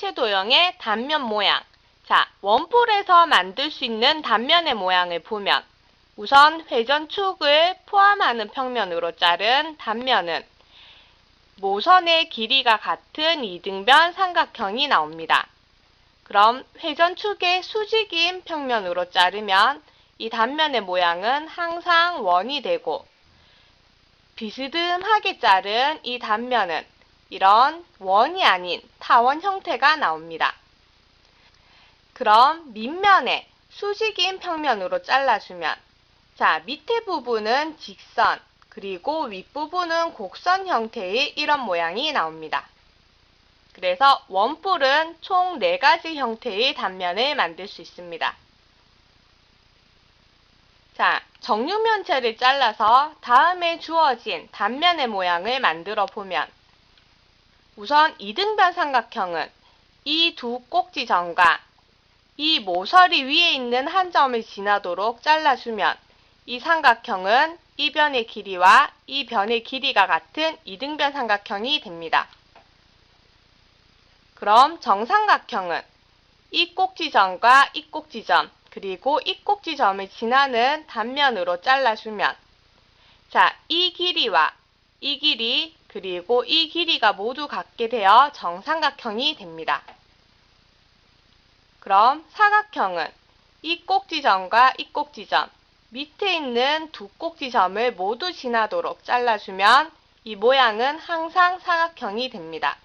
입체 도형의 단면 모양. 자, 원뿔에서 만들 수 있는 단면의 모양을 보면 우선 회전축을 포함하는 평면으로 자른 단면은 모선의 길이가 같은 이등변 삼각형이 나옵니다. 그럼 회전축의 수직인 평면으로 자르면 이 단면의 모양은 항상 원이 되고 비스듬하게 자른 이 단면은 이런 원이 아닌 타원 형태가 나옵니다. 그럼 밑면에 수직인 평면으로 잘라주면 자 밑에 부분은 직선 그리고 윗부분은 곡선 형태의 이런 모양이 나옵니다. 그래서 원뿔은 총 4가지 형태의 단면을 만들 수 있습니다. 자, 정육면체를 잘라서 다음에 주어진 단면의 모양을 만들어 보면 우선 이등변 삼각형은 이 두 꼭지점과 이 모서리 위에 있는 한 점을 지나도록 잘라주면 이 삼각형은 이 변의 길이와 이 변의 길이가 같은 이등변 삼각형이 됩니다. 그럼 정삼각형은 이 꼭지점과 이 꼭지점 그리고 이 꼭지점을 지나는 단면으로 잘라주면 자, 이 길이와 이 길이 그리고 이 길이가 모두 같게 되어 정삼각형이 됩니다. 그럼 사각형은 이 꼭지점과 이 꼭지점 밑에 있는 두 꼭지점을 모두 지나도록 잘라주면 이 모양은 항상 사각형이 됩니다.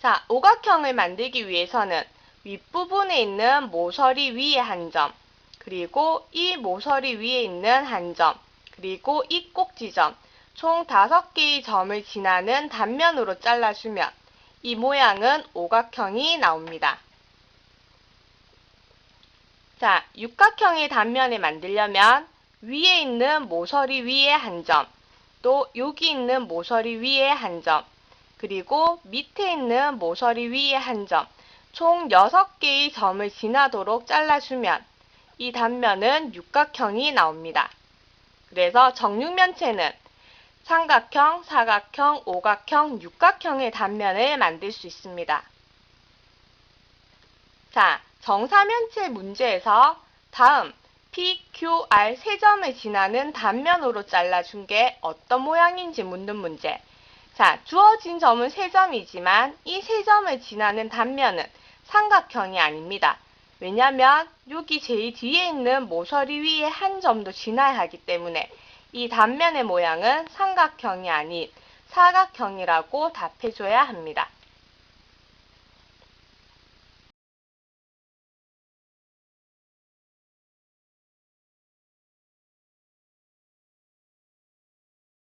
자, 오각형을 만들기 위해서는 윗부분에 있는 모서리 위에 한 점, 그리고 이 모서리 위에 있는 한 점, 그리고 이 꼭지점, 총 5개의 점을 지나는 단면으로 잘라주면 이 모양은 오각형이 나옵니다. 자, 육각형의 단면을 만들려면 위에 있는 모서리 위에 한 점, 또 여기 있는 모서리 위에 한 점, 그리고 밑에 있는 모서리 위에 한 점, 총 6개의 점을 지나도록 잘라주면 이 단면은 육각형이 나옵니다. 그래서 정육면체는 삼각형, 사각형, 오각형, 육각형의 단면을 만들 수 있습니다. 자, 정사면체 문제에서 다음 P, Q, R 세 점을 지나는 단면으로 잘라준 게 어떤 모양인지 묻는 문제. 자, 주어진 점은 세 점이지만 이 세 점을 지나는 단면은 삼각형이 아닙니다. 왜냐하면 여기 제일 뒤에 있는 모서리 위에 한 점도 지나야 하기 때문에 이 단면의 모양은 삼각형이 아닌 사각형이라고 답해줘야 합니다.